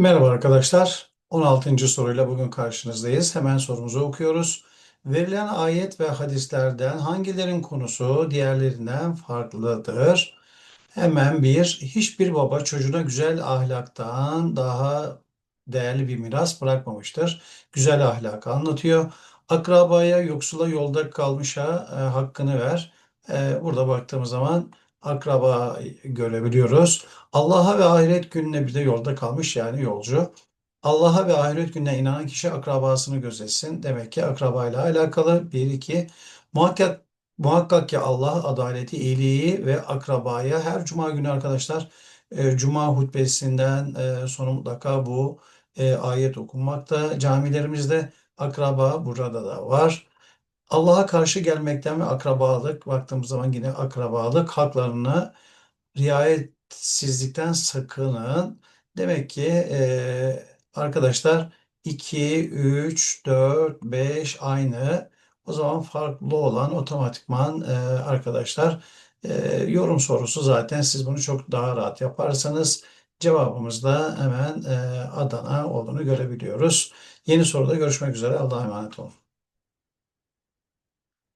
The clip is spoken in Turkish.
Merhaba arkadaşlar. 16. soruyla bugün karşınızdayız. Hemen sorumuzu okuyoruz. Verilen ayet ve hadislerden hangilerin konusu diğerlerinden farklıdır? Hemen bir, hiçbir baba çocuğuna güzel ahlaktan daha değerli bir miras bırakmamıştır. Güzel ahlakı anlatıyor. Akrabaya, yoksula, yolda kalmışa e, hakkını ver. E, burada baktığımız zaman akraba görebiliyoruz. Allah'a ve ahiret gününe bir de yolda kalmış yani yolcu. Allah'a ve ahiret gününe inanan kişi akrabasını gözetsin. Demek ki akrabayla alakalı. Bir, iki. Muhakkak, muhakkak ki Allah adaleti, iyiliği ve akrabaya her cuma günü arkadaşlar e, cuma hutbesinden e, sonra mutlaka bu e, ayet okunmakta. Camilerimizde akraba burada da var. Allah'a karşı gelmekten ve akrabalık baktığımız zaman yine akrabalık haklarını riayetsizlikten sakının. Demek ki e, arkadaşlar 2, 3, 4, 5 aynı. O zaman farklı olan otomatikman e, arkadaşlar e, yorum sorusu zaten siz bunu çok daha rahat yaparsanız cevabımız da hemen e, Adana olduğunu görebiliyoruz. Yeni soruda görüşmek üzere. Allah'a emanet olun.